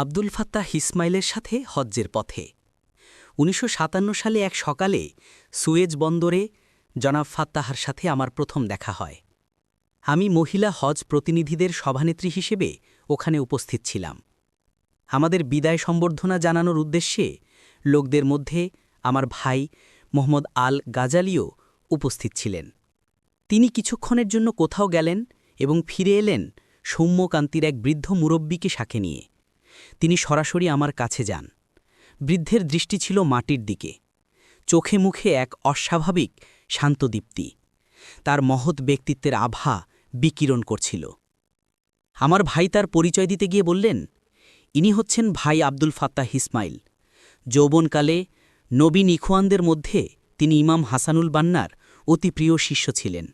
Abdul Fattah ইসমাইলের সাথে হজ্জের পথে। উনিশশো সাতান্ন সালে এক সকালে সুয়েজ বন্দরে জনাব ফাত্তাহার সাথে আমার প্রথম দেখা হয়। আমি মহিলা হজ প্রতিনিধিদের সভানেত্রী হিসেবে ওখানে উপস্থিত ছিলাম। আমাদের বিদায় সম্বর্ধনা জানানোর উদ্দেশ্যে লোকদের মধ্যে আমার ভাই মোহাম্মদ আল গাজালিও উপস্থিত ছিলেন। তিনি কিছুক্ষণের জন্য কোথাও গেলেন এবং ফিরে এলেন সৌম্যকান্তির এক বৃদ্ধ মুরব্বীকে সাথে নিয়ে। তিনি সরাসরি আমার কাছে যান। বৃদ্ধের দৃষ্টি ছিল মাটির দিকে। চোখে মুখে এক অস্বাভাবিক শান্তদীপ্তি। তার মহৎ ব্যক্তিত্বের আভা বিকিরণ করছিল। আমার ভাই তার পরিচয় দিতে গিয়ে বললেন, ইনি হচ্ছেন ভাই আব্দুল ফাত্তাহ ইসমাইল। যৌবনকালে নবীন ইখওয়ানদের মধ্যে তিনি ইমাম হাসানুল বান্নার অতি প্রিয় শিষ্য ছিলেন।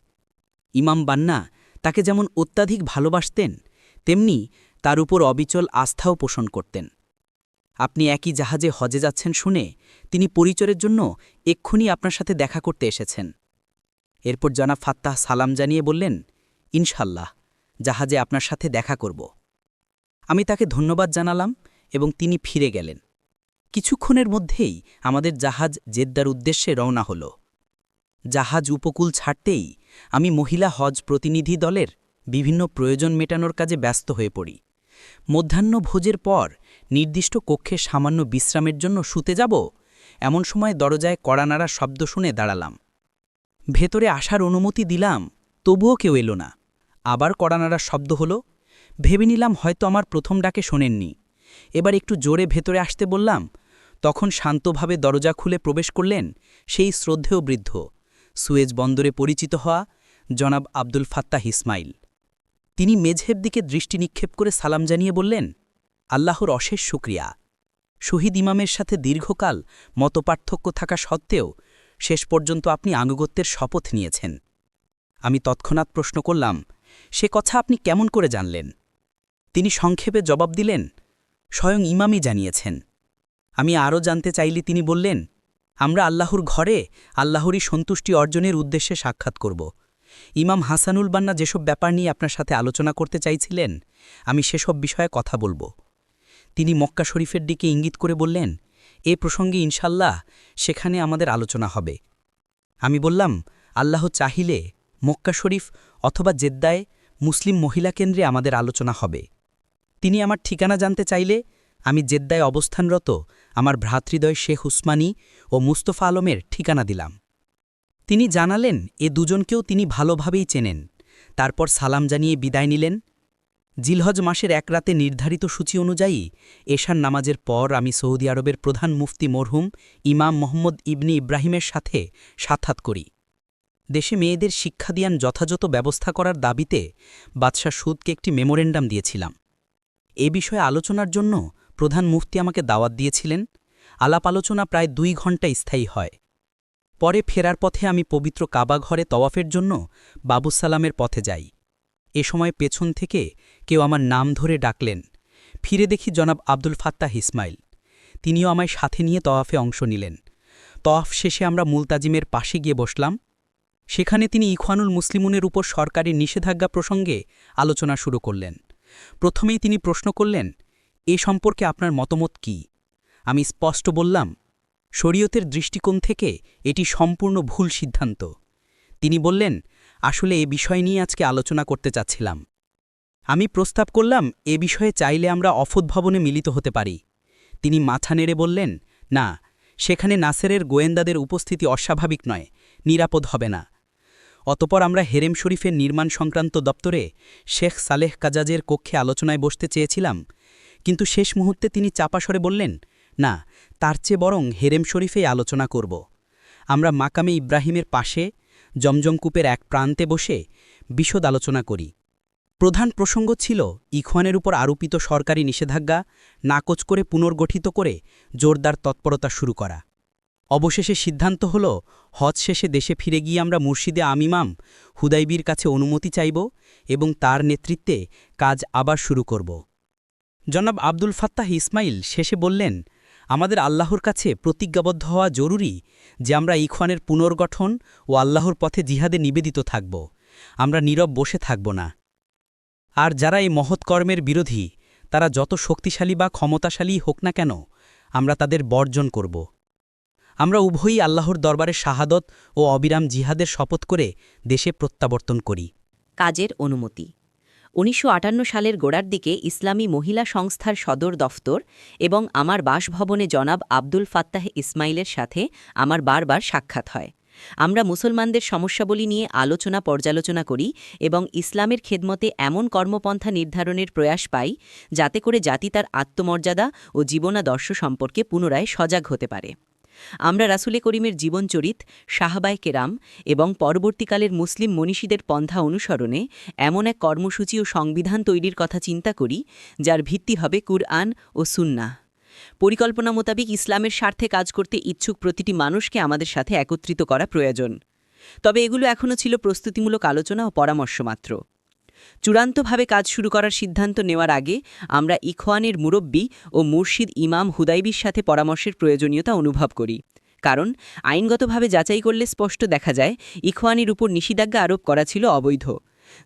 ইমাম বান্না তাকে যেমন অত্যাধিক ভালোবাসতেন, তেমনি তার উপর অবিচল আস্থাও পোষণ করতেন। আপনি একই জাহাজে হজে যাচ্ছেন শুনে তিনি পরিচয়ের জন্য এক্ষুনি আপনার সাথে দেখা করতে এসেছেন। এরপর জনাব ফাত্তাহ সালাম জানিয়ে বললেন, ইনশাল্লাহ, জাহাজে আপনার সাথে দেখা করব। আমি তাকে ধন্যবাদ জানালাম এবং তিনি ফিরে গেলেন। কিছুক্ষণের মধ্যেই আমাদের জাহাজ জেদ্দার উদ্দেশ্যে রওনা হল। জাহাজ উপকূল ছাড়তেই আমি মহিলা হজ প্রতিনিধি দলের বিভিন্ন প্রয়োজন মেটানোর কাজে ব্যস্ত হয়ে পড়ি। মধ্যাহ্ন ভোজের পর নির্দিষ্ট কক্ষে সামান্য বিশ্রামের জন্য শুতে যাব? এমন সময় দরজায় কড়া নাড়ার শব্দ শুনে দাঁড়ালাম। ভেতরে আসার অনুমতি দিলাম, তবুও কেউ এলো না। আবার কড়া নাড়ার শব্দ হলো। ভেবে নিলাম হয়তো আমার প্রথম ডাকে শোনেননি। এবার একটু জোরে ভেতরে আসতে বললাম, তখন শান্তভাবে দরজা খুলে প্রবেশ করলেন সেই শ্রদ্ধেয় বৃদ্ধ। সুয়েজ বন্দরে পরিচিত হওয়া জনাব আব্দুল ফাত্তাহ ইসমাইল। তিনি মেঝের দিকে দৃষ্টি নিক্ষেপ করে সালাম জানিয়ে বললেন, আল্লাহর অশেষ শুক্রিয়া। শহীদ ইমামের সাথে দীর্ঘকাল মতপার্থক্য থাকা সত্ত্বেও শেষ পর্যন্ত আপনি আনুগত্যের শপথ নিয়েছেন। আমি তৎক্ষণাৎ প্রশ্ন করলাম, সে কথা আপনি কেমন করে জানলেন? তিনি সংক্ষেপে জবাব দিলেন, স্বয়ং ইমামই জানিয়েছেন। আমি আরও জানতে চাইলে তিনি বললেন, আমরা আল্লাহর ঘরে আল্লাহরই সন্তুষ্টি অর্জনের উদ্দেশ্যে সাক্ষাৎ করব। ইমাম হাসানুল বান্না যেসব ব্যাপার নিয়ে আপনার সাথে আলোচনা করতে চাইছিলেন, আমি সেসব বিষয়ে কথা বলব। তিনি মক্কা শরীফের দিকে ইঙ্গিত করে বললেন, এ প্রসঙ্গে ইনশাল্লাহ সেখানে আমাদের আলোচনা হবে। আমি বললাম, আল্লাহ চাহিলে মক্কা শরীফ অথবা জেদ্দায় মুসলিম মহিলা কেন্দ্রে আমাদের আলোচনা হবে। তিনি আমার ঠিকানা জানতে চাইলে আমি জেদ্দায় অবস্থানরত আমার ভ্রাতৃদয় শেখ উসমানী ও মুস্তফা আলমের ঠিকানা দিলাম। তিনি জানালেন, এ দুজনকেও তিনি ভালোভাবেই চেনেন। তারপর সালাম জানিয়ে বিদায় নিলেন। জিলহজ মাসের এক রাতে নির্ধারিত সূচি অনুযায়ী এশার নামাজের পর আমি সৌদি আরবের প্রধান মুফতি মরহুম ইমাম মোহাম্মদ ইবনি ইব্রাহিমের সাথে সাক্ষাৎ করি। দেশে মেয়েদের শিক্ষা দিয়ান যথাযথ ব্যবস্থা করার দাবিতে বাদশাহ সুদকে একটি মেমোরেন্ডাম দিয়েছিলাম। এ বিষয়ে আলোচনার জন্য প্রধান মুফতি আমাকে দাওয়াত দিয়েছিলেন। আলাপ আলোচনা প্রায় দুই ঘণ্টা স্থায়ী হয়। পরে ফেরার পথে আমি পবিত্র কাবা ঘরে তওয়াফের জন্য বাবুসালামের পথে যাই। এ সময় পেছন থেকে কেউ আমার নাম ধরে ডাকলেন। ফিরে দেখি জনাব আব্দুল ফাত্তাহ ইসমাইল। তিনিও আমায় সাথে নিয়ে তওয়াফে অংশ নিলেন। তওয়াফ শেষে আমরা মুলতাজিমের পাশে গিয়ে বসলাম। সেখানে তিনি ইখওয়ানুল মুসলিমুনের উপর সরকারি নিষেধাজ্ঞা প্রসঙ্গে আলোচনা শুরু করলেন। প্রথমেই তিনি প্রশ্ন করলেন, এ সম্পর্কে আপনার মতামত কি? আমি স্পষ্ট বললাম শরীয়তের দৃষ্টিকোণ থেকে এটি সম্পূর্ণ ভুল সিদ্ধান্ত। তিনি বললেন, আসলে এ বিষয় নিয়ে আজকে আলোচনা করতে চাচ্ছিলাম। আমি প্রস্তাব করলাম, এ বিষয়ে চাইলে আমরা অফত ভবনে মিলিত হতে পারি। তিনি মাথা নেড়ে বললেন, না, সেখানে নাসেরের গোয়েন্দাদের উপস্থিতি অস্বাভাবিক নয়, নিরাপদ হবে না। অতপর আমরা হেরেম শরীফের নির্মাণ সংক্রান্ত দপ্তরে শেখ সালেহ কাজাজের কক্ষে আলোচনায় বসতে চেয়েছিলাম, কিন্তু শেষ মুহূর্তে তিনি চাপাসরে বললেন না, তার চেয়ে বরং হেরেম শরীফেই আলোচনা করব। আমরা মাকামে ইব্রাহিমের পাশে, জমজমকূপের এক প্রান্তে বসে বিশদ আলোচনা করি। প্রধান প্রসঙ্গ ছিল ইখওয়ানের উপর আরোপিত সরকারি নিষেধাজ্ঞা নাকচ করে পুনর্গঠিত করে জোরদার তৎপরতা শুরু করা। অবশেষে সিদ্ধান্ত হল, হজ শেষে দেশে ফিরে গিয়ে আমরা মুর্শিদে আমিমাম হুদাইবির কাছে অনুমতি চাইব এবং তার নেতৃত্বে কাজ আবার শুরু করব। জনাব আব্দুল ফাত্তাহ ইসমাইল শেষে বললেন আমাদের আল্লাহর কাছে প্রতিজ্ঞাবদ্ধ হওয়া জরুরি যে আমরা ইখওয়ানের পুনর্গঠন ও আল্লাহর পথে জিহাদে নিবেদিত থাকব। আমরা নীরব বসে থাকব না। আর যারা এই মহৎ কর্মের বিরোধী, তারা যত শক্তিশালী বা ক্ষমতাশালী হোক না কেন, আমরা তাদের বর্জন করব। আমরা উভয়ই আল্লাহর দরবারে শাহাদত ও অবিরাম জিহাদের শপথ করে দেশে প্রত্যাবর্তন করি। কাজের অনুমতি। উনিশশো আটান্ন সালের গোড়ার দিকে ইসলামী মহিলা সংস্থার সদর দফতর এবং আমার বাসভবনে জনাব আব্দুল ফাত্তাহ ইসমাইলের সাথে আমার বারবার সাক্ষাৎ হয়। আমরা মুসলমানদের সমস্যাবলী নিয়ে আলোচনা পর্যালোচনা করি এবং ইসলামের খেদমতে এমন কর্মপন্থা নির্ধারণের প্রয়াস পাই যাতে করে জাতি তার আত্মমর্যাদা ও জীবনাদর্শ সম্পর্কে পুনরায় সজাগ হতে পারে। আমরা রাসুলে করিমের জীবনচরিত, সাহাবায় কেরাম এবং পরবর্তীকালের মুসলিম মনীষীদের পন্থা অনুসরণে এমন এক কর্মসূচি ও সংবিধান তৈরির কথা চিন্তা করি, যার ভিত্তি হবে কুরআন ও সুন্নাহ। পরিকল্পনা মোতাবেক ইসলামের স্বার্থে কাজ করতে ইচ্ছুক প্রতিটি মানুষকে আমাদের সাথে একত্রিত করা প্রয়োজন। তবে এগুলো এখনও ছিল প্রস্তুতিমূলক আলোচনা ও পরামর্শ মাত্র। চূড়ান্তভাবে কাজ শুরু করার সিদ্ধান্ত নেওয়ার আগে আমরা ইখওয়ানের মুরব্বী ও মুর্শিদ ইমাম হুদাইবির সাথে পরামর্শের প্রয়োজনীয়তা অনুভব করি। কারণ, আইনগতভাবে যাচাই করলে স্পষ্ট দেখা যায়, ইখওয়ানির উপর নিষেধাজ্ঞা আরোপ করা ছিল অবৈধ।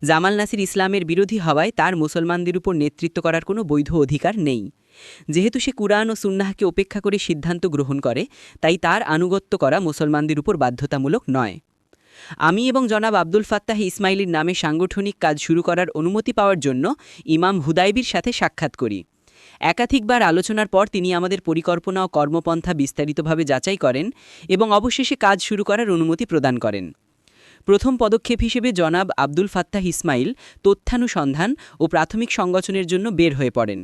জামাল নাসির ইসলামের বিরোধী হওয়ায় তার মুসলমানদের উপর নেতৃত্ব করার কোনো বৈধ অধিকার নেই। যেহেতু সে কুরআন ও সুন্নাহকে উপেক্ষা করে সিদ্ধান্ত গ্রহণ করে, তাই তার আনুগত্য করা মুসলমানদের উপর বাধ্যতামূলক নয়। আমি এবং জনাব আব্দুল ফাত্তাহ ইসমাইলির নামে সাংগঠনিক কাজ শুরু করার অনুমতি পাওয়ার জন্য ইমাম হুদাইবির সাথে সাক্ষাৎ করি। একাধিকবার আলোচনার পর তিনি আমাদের পরিকল্পনা ও কর্মপন্থা বিস্তারিতভাবে যাচাই করেন এবং অবশেষে কাজ শুরু করার অনুমতি প্রদান করেন। প্রথম পদক্ষেপ হিসেবে জনাব আব্দুল ফাত্তাহ ইসমাইল তথ্যানুসন্ধান ও প্রাথমিক সংগঠনের জন্য বের হয়ে পড়েন।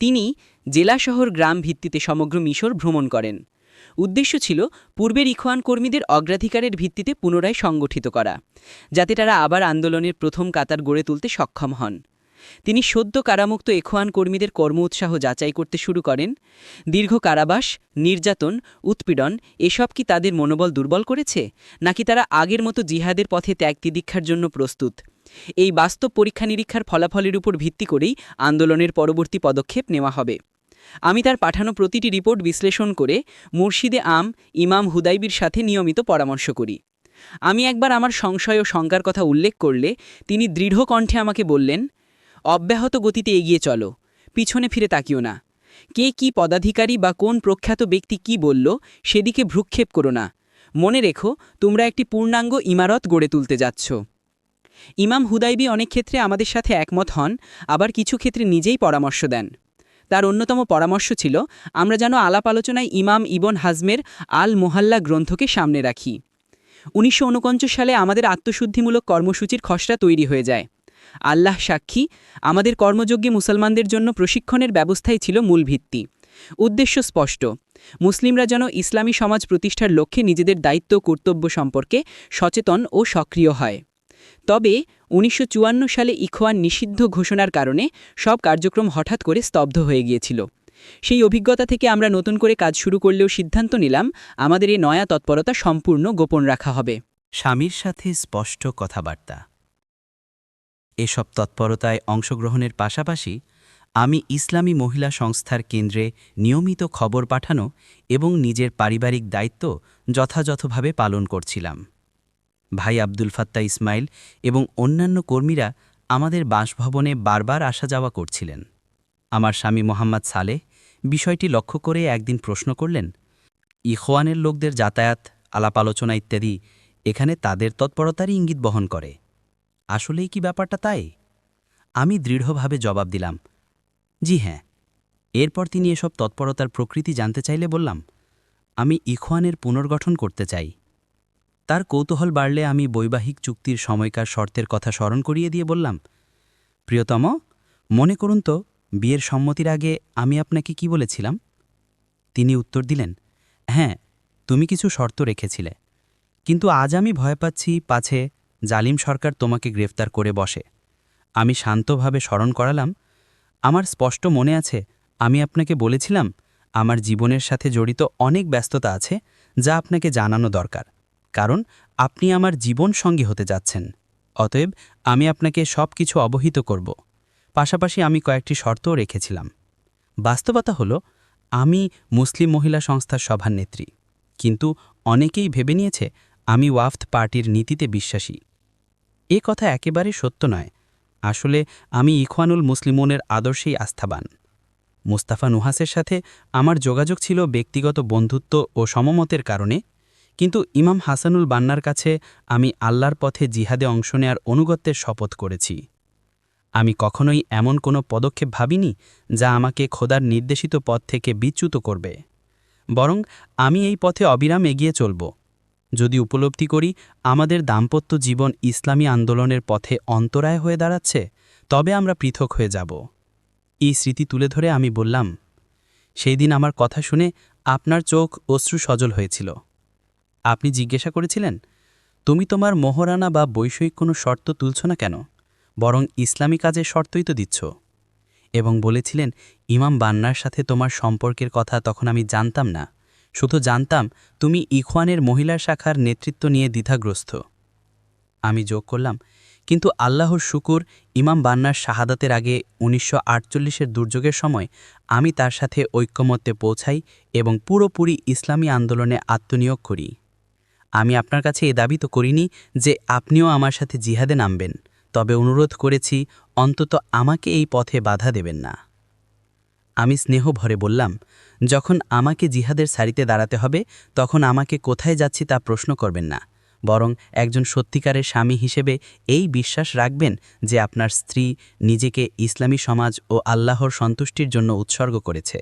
তিনি জেলা শহর গ্রাম ভিত্তিতে সমগ্র মিশর ভ্রমণ করেন। উদ্দেশ্য ছিল পূর্বের ইখওয়ান কর্মীদের অগ্রাধিকারের ভিত্তিতে পুনরায় সংগঠিত করা, যাতে তারা আবার আন্দোলনের প্রথম কাতার গড়ে তুলতে সক্ষম হন। তিনি সদ্য কারামুক্ত এখোয়ান কর্মীদের কর্ম উৎসাহ যাচাই করতে শুরু করেন। দীর্ঘ কারাবাস, নির্যাতন, উৎপীড়ন, এসব কি তাদের মনোবল দুর্বল করেছে, নাকি তারা আগের মতো জিহাদের পথে ত্যাগ তিদীক্ষার জন্য প্রস্তুত? এই বাস্তব পরীক্ষা নিরীক্ষার ফলাফলের উপর ভিত্তি করেই আন্দোলনের পরবর্তী পদক্ষেপ নেওয়া হবে। আমি তার পাঠানো প্রতিটি রিপোর্ট বিশ্লেষণ করে মুর্শিদে আম ইমাম হুদাইবির সাথে নিয়মিত পরামর্শ করি। আমি একবার আমার সংশয় ও শঙ্কার কথা উল্লেখ করলে তিনি দৃঢ় কণ্ঠে আমাকে বললেন, অব্যাহত গতিতে এগিয়ে চলো, পিছনে ফিরে তাকিও না। কে কি পদাধিকারী বা কোন প্রখ্যাত ব্যক্তি কি বলল সেদিকে ভ্রুক্ষেপ করো না। মনে রেখো, তোমরা একটি পূর্ণাঙ্গ ইমারত গড়ে তুলতে যাচ্ছ। ইমাম হুদাইবি অনেক ক্ষেত্রে আমাদের সাথে একমত হন, আবার কিছু ক্ষেত্রে নিজেই পরামর্শ দেন। তার অন্যতম পরামর্শ ছিল, আমরা যেন আলাপ আলোচনায় ইমাম ইবন হাজমের আল মোহাল্লা গ্রন্থকে সামনে রাখি। উনিশশো ঊনপঞ্চাশ সালে আমাদের আত্মশুদ্ধিমূলক কর্মসূচির খসড়া তৈরি হয়ে যায়। আল্লাহ সাক্ষী, আমাদের কর্মযোগ্যে মুসলমানদের জন্য প্রশিক্ষণের ব্যবস্থাই ছিল মূল ভিত্তি। উদ্দেশ্য স্পষ্ট, মুসলিমরা যেন ইসলামী সমাজ প্রতিষ্ঠার লক্ষ্যে নিজেদের দায়িত্ব কর্তব্য সম্পর্কে সচেতন ও সক্রিয় হয়। তবে উনিশশো চুয়ান্ন সালে ইখওয়ান নিষিদ্ধ ঘোষণার কারণে সব কার্যক্রম হঠাৎ করে স্তব্ধ হয়ে গিয়েছিল। সেই অভিজ্ঞতা থেকে আমরা নতুন করে কাজ শুরু করলেও সিদ্ধান্ত নিলাম, আমাদের এই নয়া তৎপরতা সম্পূর্ণ গোপন রাখা হবে। স্বামীর সাথে স্পষ্ট কথাবার্তা। এসব তৎপরতায় অংশগ্রহণের পাশাপাশি আমি ইসলামী মহিলা সংস্থার কেন্দ্রে নিয়মিত খবর পাঠানো এবং নিজের পারিবারিক দায়িত্ব যথাযথভাবে পালন করছিলাম। ভাই আব্দুল ফাত্তা ইসমাইল এবং অন্যান্য কর্মীরা আমাদের বাসভবনে বারবার আসা যাওয়া করছিলেন। আমার স্বামী মোহাম্মদ সালেহ বিষয়টি লক্ষ্য করে একদিন প্রশ্ন করলেন, ইখওয়ানের লোকদের যাতায়াত, আলাপ আলোচনা ইত্যাদি এখানে তাদের তৎপরতারই ইঙ্গিত বহন করে। আসলেই কি ব্যাপারটা তাই? আমি দৃঢ়ভাবে জবাব দিলাম, জি হ্যাঁ। এরপর তিনি এসব তৎপরতার প্রকৃতি জানতে চাইলে বললাম, আমি ইখওয়ানের পুনর্গঠন করতে চাই। তার কৌতূহল বাড়লে আমি বৈবাহিক চুক্তির সময়কার শর্তের কথা স্মরণ করিয়ে দিয়ে বললাম, প্রিয়তম, মনে করুন তো, বিয়ের সম্মতির আগে আমি আপনাকে কি বলেছিলাম? তিনি উত্তর দিলেন হ্যাঁ তুমি কিছু শর্ত রেখেছিলে, কিন্তু আজ আমি ভয় পাচ্ছি পাছে জালিম সরকার তোমাকে গ্রেফতার করে বসে। আমি শান্তভাবে স্মরণ করালাম, আমার স্পষ্ট মনে আছে, আমি আপনাকে বলেছিলাম, আমার জীবনের সাথে জড়িত অনেক ব্যস্ততা আছে, যা আপনাকে জানানো দরকার। কারণ আপনি আমার জীবন সঙ্গী হতে যাচ্ছেন। অতএব আমি আপনাকে সব কিছু অবহিত করব। পাশাপাশি আমি কয়েকটি শর্তও রেখেছিলাম। বাস্তবতা হল, আমি মুসলিম মহিলা সংস্থার সভার নেত্রী। কিন্তু অনেকেই ভেবে নিয়েছে, আমি ওয়াফত পার্টির নীতিতে বিশ্বাসী। এ কথা একেবারে সত্য নয়। আসলে আমি ইখওয়ানুল মুসলিমনের আদর্শেই আস্থাবান। মুস্তাফা নুহাসের সাথে আমার যোগাযোগ ছিল ব্যক্তিগত বন্ধুত্ব ও সমমতের কারণে কিন্তু ইমাম হাসানুল বান্নার কাছে আমি আল্লাহর পথে জিহাদে অংশ নেয়ার অনুগত্যের শপথ করেছি। আমি কখনোই এমন কোনো পদক্ষেপ ভাবিনি যা আমাকে খোদার নির্দেশিত পথ থেকে বিচ্যুত করবে। বরং আমি এই পথে অবিরাম এগিয়ে চলব। যদি উপলব্ধি করি আমাদের দাম্পত্য জীবন ইসলামী আন্দোলনের পথে অন্তরায় হয়ে দাঁড়াচ্ছে, তবে আমরা পৃথক হয়ে যাব। এই স্মৃতি তুলে ধরে আমি বললাম, সেই দিন আমার কথা শুনে আপনার চোখ অশ্রু সজল হয়েছিল। আপনি জিজ্ঞাসা করেছিলেন, তুমি তোমার মোহরানা বা বৈষয়িক কোনো শর্ত তুলছ না কেন? বরং ইসলামী কাজে শর্তই তো দিচ্ছ। এবং বলেছিলেন, ইমাম বান্নার সাথে তোমার সম্পর্কের কথা তখন আমি জানতাম না। শুধু জানতাম, তুমি ইখওয়ানের মহিলা শাখার নেতৃত্ব নিয়ে দ্বিধাগ্রস্ত। আমি যোগ করলাম, কিন্তু আল্লাহর শুকুর, ইমাম বান্নার শাহাদাতের আগে উনিশশো আটচল্লিশের দুর্যোগের সময় আমি তার সাথে ঐক্যমত্যে পৌঁছাই এবং পুরোপুরি ইসলামী আন্দোলনে আত্মনিয়োগ করি। আমি আপনার কাছে এ দাবি তো করিনি যে আপনিও আমার সাথে জিহাদে নামবেন, তবে অনুরোধ করেছি অন্তত আমাকে এই পথে বাধা দেবেন না। আমি স্নেহ ভরে বললাম, যখন আমাকে জিহাদের সারিতে দাঁড়াতে হবে, তখন আমাকে কোথায় যাচ্ছি তা প্রশ্ন করবেন না, বরং একজন সত্যিকারের স্বামী হিসেবে এই বিশ্বাস রাখবেন যে আপনার স্ত্রী নিজেকে ইসলামী সমাজ ও আল্লাহর সন্তুষ্টির জন্য উৎসর্গ করেছে।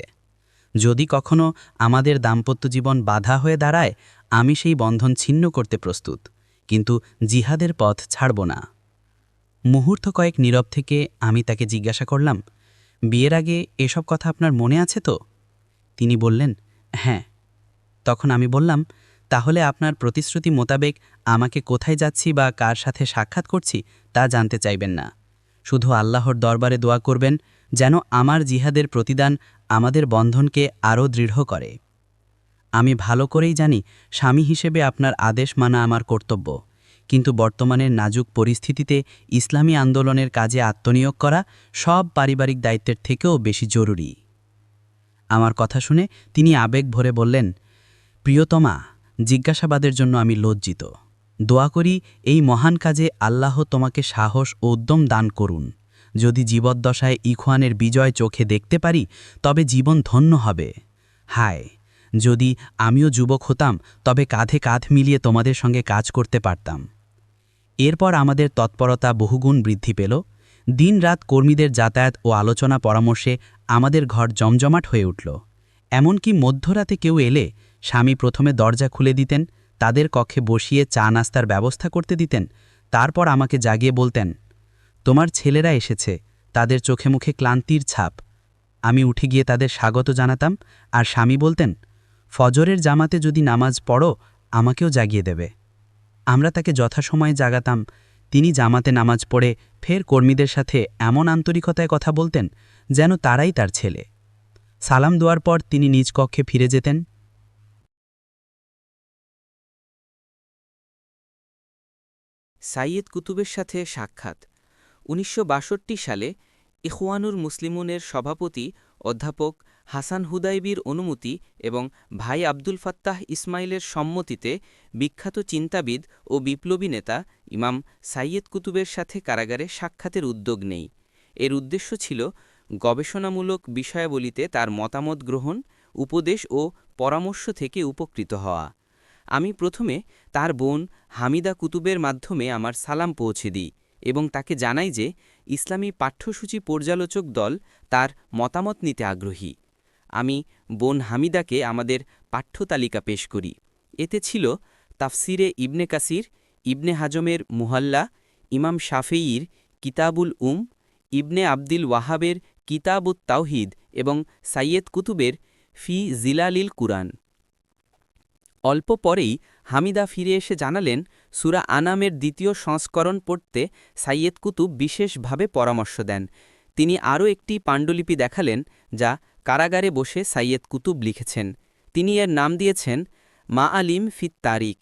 যদি কখনো আমাদের দাম্পত্য জীবন বাধা হয়ে দাঁড়ায় আমি সেই বন্ধন ছিন্ন করতে প্রস্তুত, কিন্তু জিহাদের পথ ছাড়ব না। মুহূর্ত কয়েক নীরব থেকে আমি তাকে জিজ্ঞাসা করলাম, বিয়ের আগে এসব কথা আপনার মনে আছে তো? তিনি বললেন হ্যাঁ। তখন আমি বললাম, তাহলে আপনার প্রতিশ্রুতি মোতাবেক আমাকে কোথায় যাচ্ছি বা কার সাথে সাক্ষাৎ করছি তা জানতে চাইবেন না। শুধু আল্লাহর দরবারে দোয়া করবেন যেন আমার জিহাদের প্রতিদান আমাদের বন্ধনকে আরও দৃঢ় করে। আমি ভালো করেই জানি স্বামী হিসেবে আপনার আদেশ মানা আমার কর্তব্য। কিন্তু বর্তমানের নাজুক পরিস্থিতিতে ইসলামী আন্দোলনের কাজে আত্মনিয়োগ করা সব পারিবারিক দায়িত্বের থেকেও বেশি জরুরি। আমার কথা শুনে তিনি আবেগ ভরে বললেন, প্রিয়তমা, জিজ্ঞাসাবাদের জন্য আমি লজ্জিত। দোয়া করি এই মহান কাজে আল্লাহ তোমাকে সাহস ও উদ্যম দান করুন। যদি জীবদ্দশায় ইখওয়ানের বিজয় চোখে দেখতে পারি, তবে জীবন ধন্য হবে। হায় যদি আমিও যুবক হতাম, তবে কাঁধে কাঁধ মিলিয়ে তোমাদের সঙ্গে কাজ করতে পারতাম। এরপর আমাদের তৎপরতা বহুগুণ বৃদ্ধি পেল। দিনরাত কর্মীদের যাতায়াত ও আলোচনা পরামর্শে আমাদের ঘর জমজমাট হয়ে উঠল। এমনকি মধ্যরাতে কেউ এলে স্বামী প্রথমে দরজা খুলে দিতেন, তাদের কক্ষে বসিয়ে চা নাস্তার ব্যবস্থা করতে দিতেন, তারপর আমাকে জাগিয়ে বলতেন, তোমার ছেলেরা এসেছে, তাদের চোখে মুখে ক্লান্তির ছাপ। আমি উঠে গিয়ে তাদের স্বাগত জানাতাম, আর স্বামী বলতেন ফজরের জামাতে যদি নামাজ পড়ো, আমাকেও জাগিয়ে দেবে। আমরা তাকে যথাসময়ে জাগাতাম। তিনি জামাতে নামাজ পড়ে ফের কর্মীদের সাথে এমন আন্তরিকতায় কথা বলতেন যেন তারাই তার ছেলে। সালাম দেওয়ার পর তিনি নিজ কক্ষে ফিরে যেতেন। সাইয়েদ কুতুবের সাথে সাক্ষাৎ। উনিশশো বাষট্টি সালে ইখওয়ানুর মুসলিমুনের সভাপতি, অধ্যাপক হাসান হুদাইবির অনুমতি এবং ভাই আব্দুল ফাত্তাহ ইসমাইলের সম্মতিতে বিখ্যাত চিন্তাবিদ ও বিপ্লবী নেতা ইমাম সাইয়েদ কুতুবের সাথে কারাগারে সাক্ষাতের উদ্যোগ নেই। এর উদ্দেশ্য ছিল গবেষণামূলক বিষয়াবলিতে তার মতামত গ্রহণ, উপদেশ ও পরামর্শ থেকে উপকৃত হওয়া। আমি প্রথমে তার বোন হামিদা কুতুবের মাধ্যমে আমার সালাম পৌঁছে দিই এবং তাকে জানাই যে ইসলামী পাঠ্যসূচি পর্যালোচক দল তার মতামত নিতে আগ্রহী। আমি বোন হামিদাকে আমাদের পাঠ্যতালিকা পেশ করি। এতে ছিল তাফসিরে ইবনে কাসির, ইবনে হাজমের মুহাল্লা, ইমাম শাফেয়ির কিতাবুল উম, ইবনে আব্দিল ওয়াহাবের কিতাবুত তাওহিদ এবং সাইয়েদ কুতুবের ফি জিলালিল কুরআন। অল্প পরেই হামিদা ফিরে এসে জানালেন, সুরা আনামের দ্বিতীয় সংস্করণ পড়তে সাইয়েদ কুতুব বিশেষভাবে পরামর্শ দেন। তিনি আরও একটি পাণ্ডুলিপি দেখালেন, যা কারাগারে বসে সাইয়েদ কুতুব লিখেছেন। তিনি এর নাম দিয়েছেন মা আলিম ফিত তারিখ।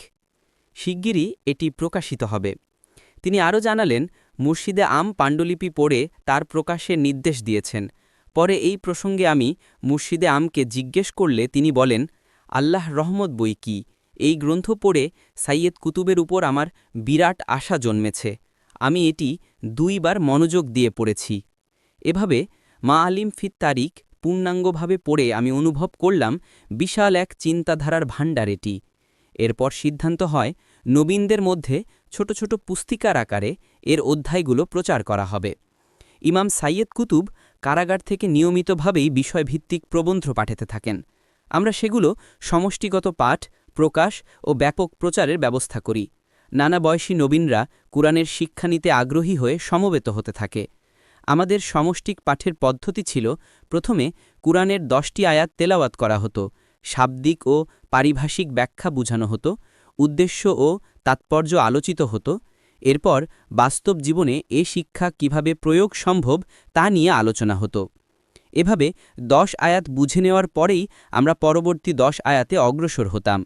শিগগিরই এটি প্রকাশিত হবে। তিনি আরও জানালেন, মুর্শিদে আম পাণ্ডুলিপি পড়ে তার প্রকাশের নির্দেশ দিয়েছেন। পরে এই প্রসঙ্গে আমি মুর্শিদে আমকে জিজ্ঞেস করলে তিনি বলেন, আল্লাহ রহমত বই কি? এই গ্রন্থ পড়ে সাইয়েদ কুতুবের উপর আমার বিরাট আশা জন্মেছে। আমি এটি দুইবার মনোযোগ দিয়ে পড়েছি। এভাবে মা আলিম ফিত তারিক পূর্ণাঙ্গভাবে পড়ে আমি অনুভব করলাম বিশাল এক চিন্তাধারার ভাণ্ডার এটি। এরপর সিদ্ধান্ত হয়, নবীনদের মধ্যে ছোট ছোট পুস্তিকার আকারে এর অধ্যায়গুলো প্রচার করা হবে। ইমাম সাইয়েদ কুতুব কারাগার থেকে নিয়মিতভাবেই বিষয়ভিত্তিক প্রবন্ধ পাঠাতে থাকেন। আমরা সেগুলো সমষ্টিগত পাঠ, প্রকাশ ও ব্যাপক প্রচারের ব্যবস্থা করি। নানা বয়সী নবীনরা কুরআনের শিক্ষা নিতে আগ্রহী হয়ে সমবেত হতে থাকে। আমাদের সমষ্টিক পাঠের পদ্ধতি ছিল, প্রথমে কুরআনের দশটি আয়াত তেলাওয়াত করা হতো, শাব্দিক ও পারিভাষিক ব্যাখ্যা বুঝানো হতো, উদ্দেশ্য ও তাৎপর্য আলোচিত হতো, এরপর বাস্তব জীবনে এ শিক্ষা কীভাবে প্রয়োগ সম্ভব তা নিয়ে আলোচনা হতো। এভাবে দশ আয়াত বুঝে নেওয়ার পরেই আমরা পরবর্তী দশ আয়াতে অগ্রসর হতাম।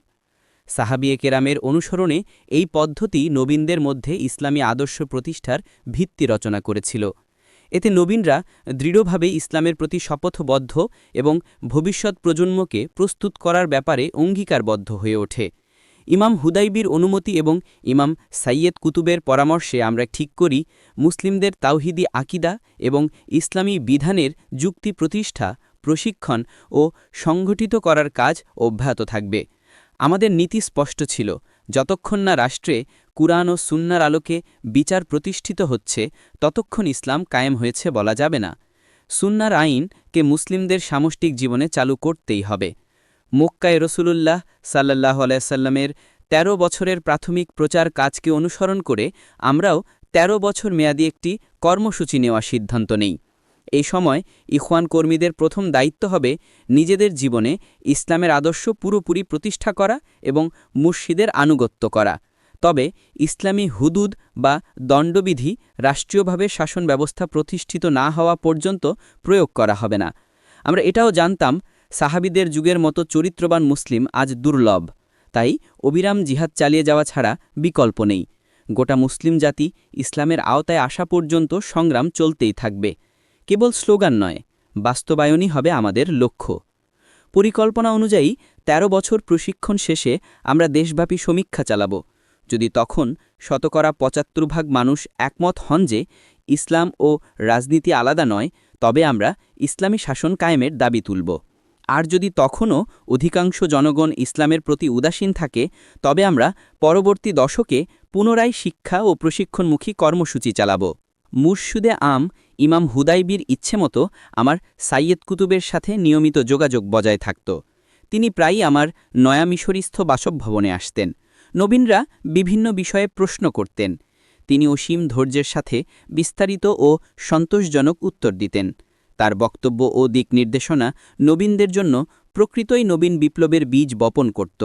সাহাবিয়ে কেরামের অনুসরণে এই পদ্ধতি নবীনদের মধ্যে ইসলামী আদর্শ প্রতিষ্ঠার ভিত্তি রচনা করেছিল। এতে নবীনরা দৃঢ়ভাবে ইসলামের প্রতি শপথবদ্ধ এবং ভবিষ্যৎ প্রজন্মকে প্রস্তুত করার ব্যাপারে অঙ্গীকারবদ্ধ হয়ে ওঠে। ইমাম হুদাইবির অনুমতি এবং ইমাম সাইয়েদ কুতুবের পরামর্শে আমরা ঠিক করি, মুসলিমদের তাওহিদি আকিদা এবং ইসলামী বিধানের যুক্তি প্রতিষ্ঠা, প্রশিক্ষণ ও সংগঠিত করার কাজ অব্যাহত থাকবে। আমাদের নীতি স্পষ্ট ছিল, যতক্ষণ না রাষ্ট্রে কুরআন ও সুন্নার আলোকে বিচার প্রতিষ্ঠিত হচ্ছে, ততক্ষণ ইসলাম কায়েম হয়েছে বলা যাবে না। সুন্নার আইনকে মুসলিমদের সামষ্টিক জীবনে চালু করতেই হবে। মক্কায় রসুলুল্লাহ সাল্লাহ আলাইসাল্লামের ১৩ বছরের প্রাথমিক প্রচার কাজকে অনুসরণ করে আমরাও ১৩ বছর মেয়াদী একটি কর্মসূচি নেওয়া সিদ্ধান্ত নেই। এই সময় ইখওয়ান কর্মীদের প্রথম দায়িত্ব হবে নিজেদের জীবনে ইসলামের আদর্শ পুরোপুরি প্রতিষ্ঠা করা এবং মুর্শিদের আনুগত্য করা। তবে ইসলামী হুদুদ বা দণ্ডবিধি রাষ্ট্রীয়ভাবে শাসন ব্যবস্থা প্রতিষ্ঠিত না হওয়া পর্যন্ত প্রয়োগ করা হবে না। আমরা এটাও জানতাম, সাহাবিদের যুগের মতো চরিত্রবান মুসলিম আজ দুর্লভ। তাই অবিরাম জিহাদ চালিয়ে যাওয়া ছাড়া বিকল্প নেই। গোটা মুসলিম জাতি ইসলামের আওতায় আসা পর্যন্ত সংগ্রাম চলতেই থাকবে। কেবল স্লোগান নয়, বাস্তবায়নই হবে আমাদের লক্ষ্য। পরিকল্পনা অনুযায়ী ১৩ বছর প্রশিক্ষণ শেষে আমরা দেশব্যাপী সমীক্ষা চালাব। যদি তখন শতকরা পঁচাত্তর ভাগ মানুষ একমত হন যে ইসলাম ও রাজনীতি আলাদা নয়, তবে আমরা ইসলামী শাসন কায়েমের দাবি তুলব। আর যদি তখনও অধিকাংশ জনগণ ইসলামের প্রতি উদাসীন থাকে, তবে আমরা পরবর্তী দশকে পুনরায় শিক্ষা ও প্রশিক্ষণমুখী কর্মসূচি চালাব। মুর্শুদে আম ইমাম হুদাইবির ইচ্ছেমতো আমার সাইয়েদ কুতুবের সাথে নিয়মিত যোগাযোগ বজায় থাকত। তিনি প্রায়ই আমার নয়া মিশরিস্থ বাসভবনে আসতেন। নবীনরা বিভিন্ন বিষয়ে প্রশ্ন করতেন। তিনি অসীম ধৈর্যের সাথে বিস্তারিত ও সন্তোষজনক উত্তর দিতেন। তার বক্তব্য ও দিক নির্দেশনা নবীনদের জন্য প্রকৃতই নবীন বিপ্লবের বীজ বপন করত।